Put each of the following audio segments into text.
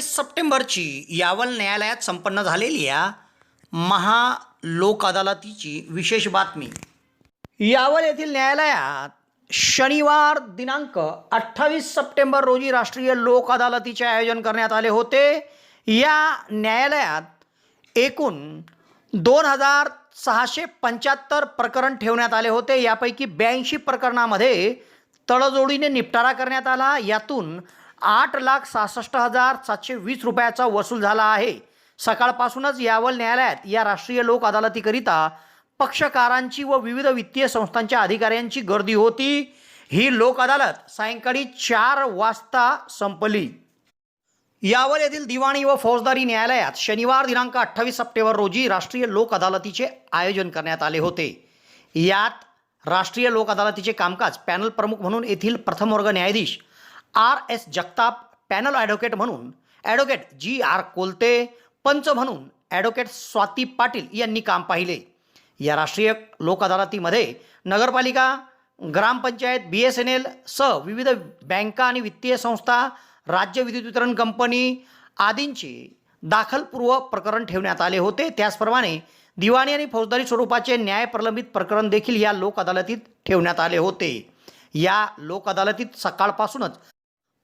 अठ्ठावीस सप्टेंबरची यावल न्यायालयात संपन्न झालेल्या महालोक अदालतीची विशेष बातमी. यावल येथील न्यायालयात शनिवार दिनांक अठ्ठावीस सप्टेंबर रोजी राष्ट्रीय लोक अदालतीचे आयोजन करण्यात आले होते. या न्यायालयात एकूण दोन हजार सहाशे पंच्याहत्तर प्रकरण ठेवण्यात आले होते. यापैकी ब्याऐंशी प्रकरणामध्ये तडजोडीने निपटारा करण्यात आला. यातून आठ लाख सहासष्ट हजार सातशे वीस रुपयाचा वसूल झाला आहे. सकाळपासूनच यावल न्यायालयात या राष्ट्रीय लोक अदालतीकरिता पक्षकारांची व विविध वित्तीय संस्थांच्या अधिकाऱ्यांची गर्दी होती. ही लोक अदालत सायंकाळी चार वाजता संपली. यावल येथील दिवाणी व फौजदारी न्यायालयात शनिवार दिनांक अठ्ठावीस सप्टेंबर रोजी राष्ट्रीय लोक अदालतीचे आयोजन करण्यात आले होते. यात राष्ट्रीय लोक अदालतीचे कामकाज पॅनल प्रमुख म्हणून येथील प्रथम वर्ग न्यायाधीश R S Jagtap panel advocate म्हणून ॲडव्होकेट जी आर कोलते पंच म्हणून ॲडव्होकेट स्वाती पाटील यांनी काम पाहिले. या राष्ट्रीय लोक अदालतीमध्ये नगरपालिका ग्रामपंचायत बी एस एन एल सह विविध बँका आणि वित्तीय संस्था राज्य विद्युत वितरण कंपनी आदींचे दाखलपूर्व प्रकरण ठेवण्यात आले होते. त्याचप्रमाणे दिवाणी आणि फौजदारी स्वरूपाचे न्याय प्रलंबित प्रकरण देखील या लोक अदालतीत ठेवण्यात आले होते. या लोक अदालतीत सकाळपासूनच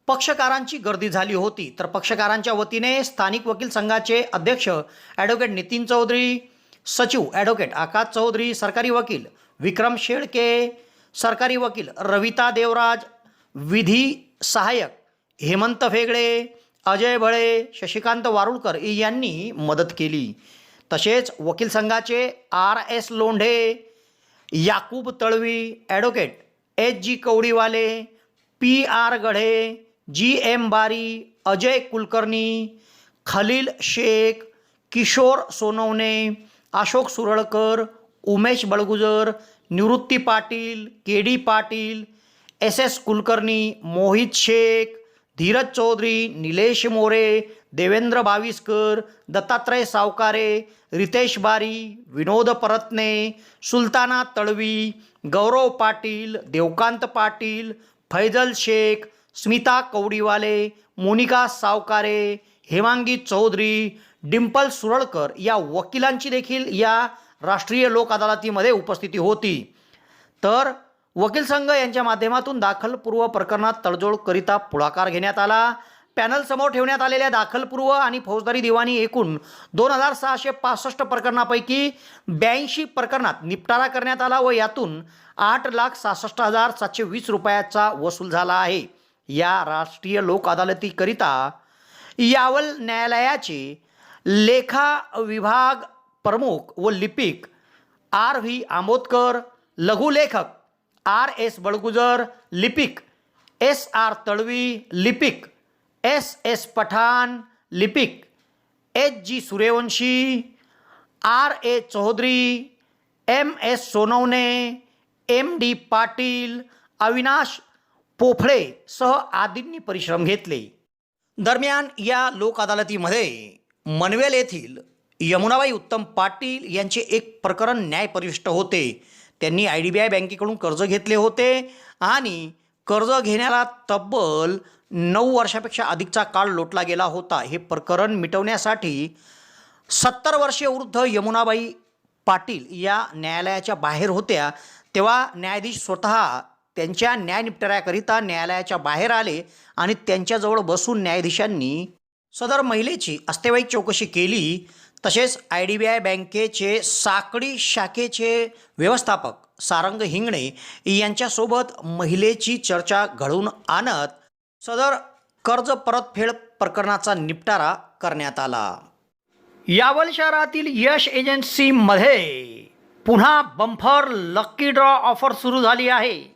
पक्षकारांची गर्दी झाली होती. तर पक्षकारांच्या वतीने स्थानिक वकील संघाचे अध्यक्ष ॲडव्होकेट नितीन चौधरी सचिव ॲडव्होकेट आकाश चौधरी सरकारी वकील विक्रम शेळके सरकारी वकील रविता देवराज विधी सहाय्यक हेमंत फेगडे अजय भळे शशिकांत वारुळकर यांनी मदत केली. तसेच वकील संघाचे R S Londhe Yakub Talvi advocate H G Kavdiwale P R Gadhe G M Bari Ajay Kulkarni Khalil Shaikh Kishor Sonawane Ashok Suralkar Umesh Balgujar Nivrutti Patil K D Patil S S Kulkarni Mohit Shaikh Dhiraj Chaudhari Nilesh More Devendra Baviskar Dattatray Savkare Ritesh Bari Vinod Paratne Sultana Talvi Gaurav Patil Devkant Patil Faizal Shaikh Smita Kavdiwale Monika Savkare Hemangi Chaudhari Dimple Suralkar या वकिलांची देखील या राष्ट्रीय लोक अदालतीमध्ये उपस्थिती होती. तर वकील संघ यांच्या माध्यमातून दाखलपूर्व प्रकरणात तडजोड करिता पुढाकार घेण्यात आला. पॅनलसमोर ठेवण्यात आलेल्या दाखलपूर्व आणि फौजदारी दिवाणी एकूण दोन हजार सहाशे पासष्ट प्रकरणापैकी ब्याऐंशी प्रकरणात निपटारा करण्यात आला व यातून आठ लाख सहासष्ट हजार सातशे वीस रुपयाचा वसूल झाला आहे. या राष्ट्रीय लोक अदालतीकरिता यावल न्यायालयाचे लेखा विभाग प्रमुख व लिपिक आर व्ही आंबोदकर लघुलेखक आर एस बळगुजर लिपिक एस आर तळवी लिपिक एस एस पठाण लिपिक H G Suryavanshi R A Chaudhari M S Sonawane M D Patil Avinash Pophale सह आदींनी परिश्रम घेतले. दरम्यान या लोक अदालतीमध्ये मनवेल येथील यमुनाबाई उत्तम पाटील यांचे एक प्रकरण न्यायप्रविष्ट होते. त्यांनी आय डी बी आय बँकेकडून कर्ज घेतले होते आणि कर्ज घेण्याला तब्बल नऊ वर्षापेक्षा अधिकचा काळ लोटला गेला होता. हे प्रकरण मिटवण्यासाठी सत्तर वर्षीय वृद्ध यमुनाबाई पाटील या न्यायालयाच्या बाहेर होत्या. तेव्हा न्यायाधीश स्वतः त्यांच्या न्याय निपटाऱ्याकरिता न्यायालयाच्या बाहेर आले आणि त्यांच्याजवळ बसून न्यायाधीशांनी सदर महिलेची अस्तेवाईक चौकशी केली. तसेच आय डी बी आय बँकेचे साकडी शाखेचे व्यवस्थापक सारंग हिंगणे यांच्यासोबत महिलेची चर्चा घडवून आणत सदर कर्ज परतफेड प्रकरणाचा निपटारा करण्यात आला. यावल शहरातील यश एजन्सीमध्ये पुन्हा बंफर लक्की ड्रॉ ऑफर सुरू झाली आहे.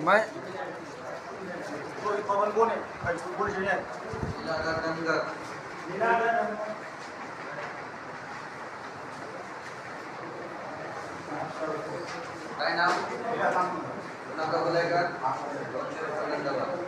मैं काय नाव नका बोलायका पाहिजे हो व्हिडिओ साहेब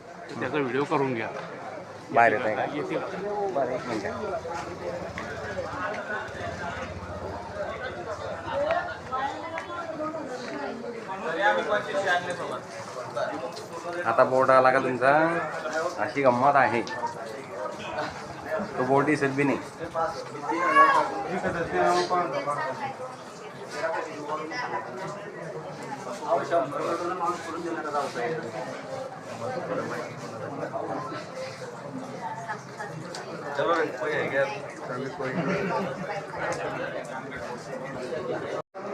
तर त्याचा व्हिडिओ करून घ्या. बाहेर येत आहे का? येतील. बरं एक मिनिट. आता बोर्ड आला का तुमचा? अशी गंमत आहे. तो बोर्ड दिसत बी नाही.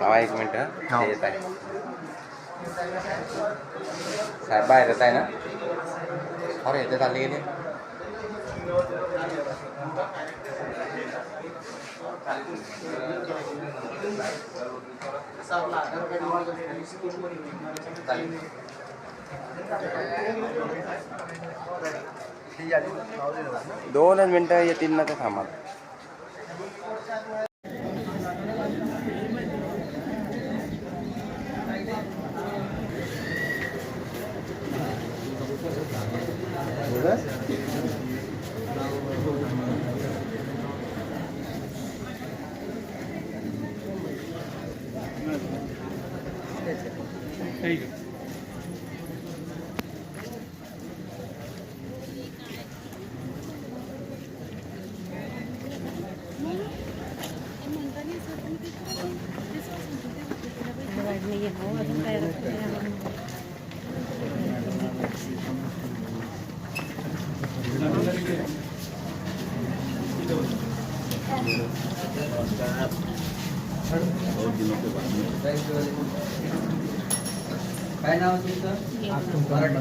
हा एक मिनिट हं. येत आहे. साहेब बाहेर येत आहे ना? अरे येते चालले गेले. दोनच मिनटं येतील ना ते थांबा ठीक आहे काय नाव तुमचं? मराठी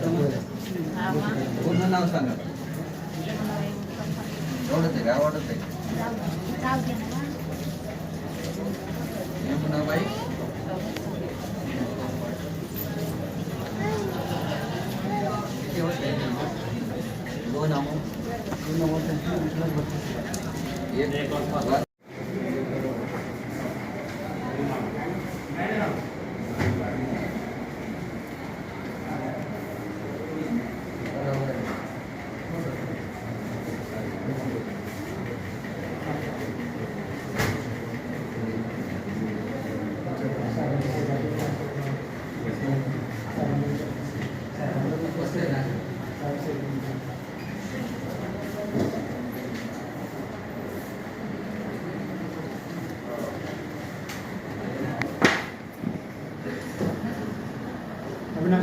पूर्ण नाव सांगा? एवढंच आहे का? आवडत आहे. यमुना बाई किती वर्ष आहे अमो एक वर्ष काय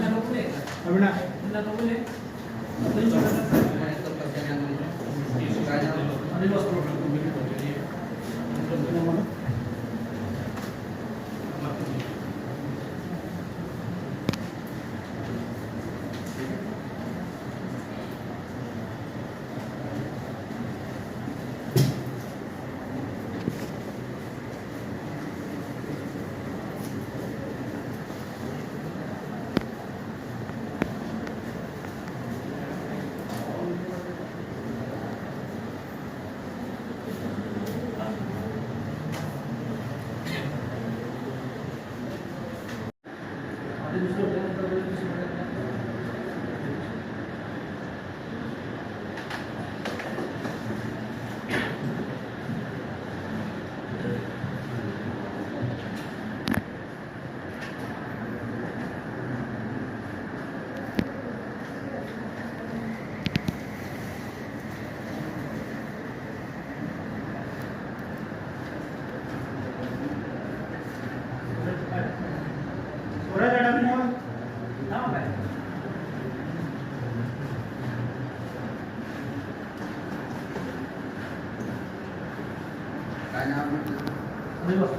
ngayon,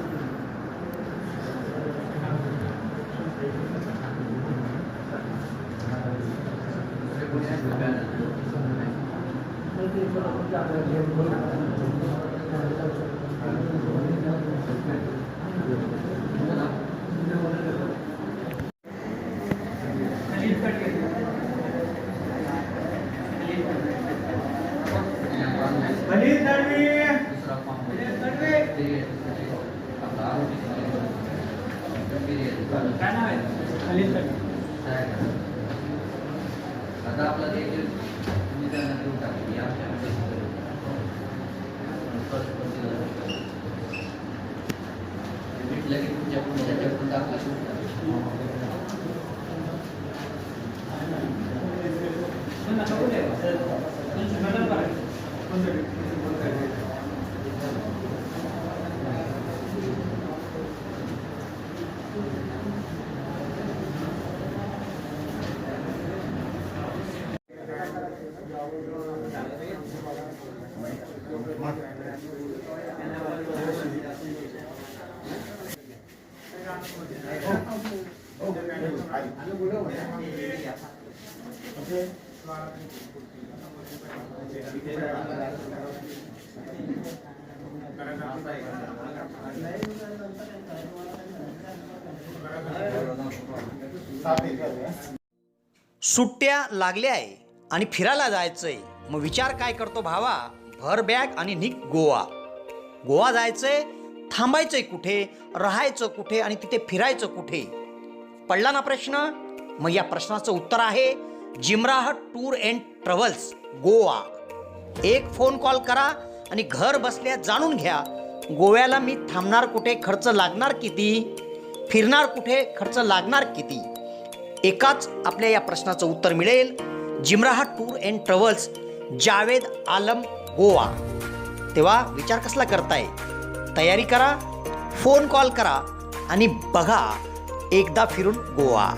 की तुमच्या सुट्ट्या लागल्या आहे आणि फिरायला जायचंय. मग विचार काय करतो भावा? भर बॅग आणि निघ गोवा. गोवा जायचंय थांबायचंय कुठे? राहायचं कुठे? आणि तिथे फिरायचं कुठे? पडला ना प्रश्न? मग या प्रश्नाचं उत्तर आहे Zimrah tour and travels Goa. एक फोन कॉल करा आणि घर बसल्या जाणून घ्या गोव्याला मी थांबणार कुठे खर्च लागणार किती? फिरणार कुठे खर्च लागणार किती? एकाच आपल्या या प्रश्नाचं उत्तर मिळेल. Zimrah tour and travels Javed Alam Goa. तेव्हा विचार कसला करताय? तयारी करा फोन कॉल करा आणि बघा एकदा फिरून गोवा.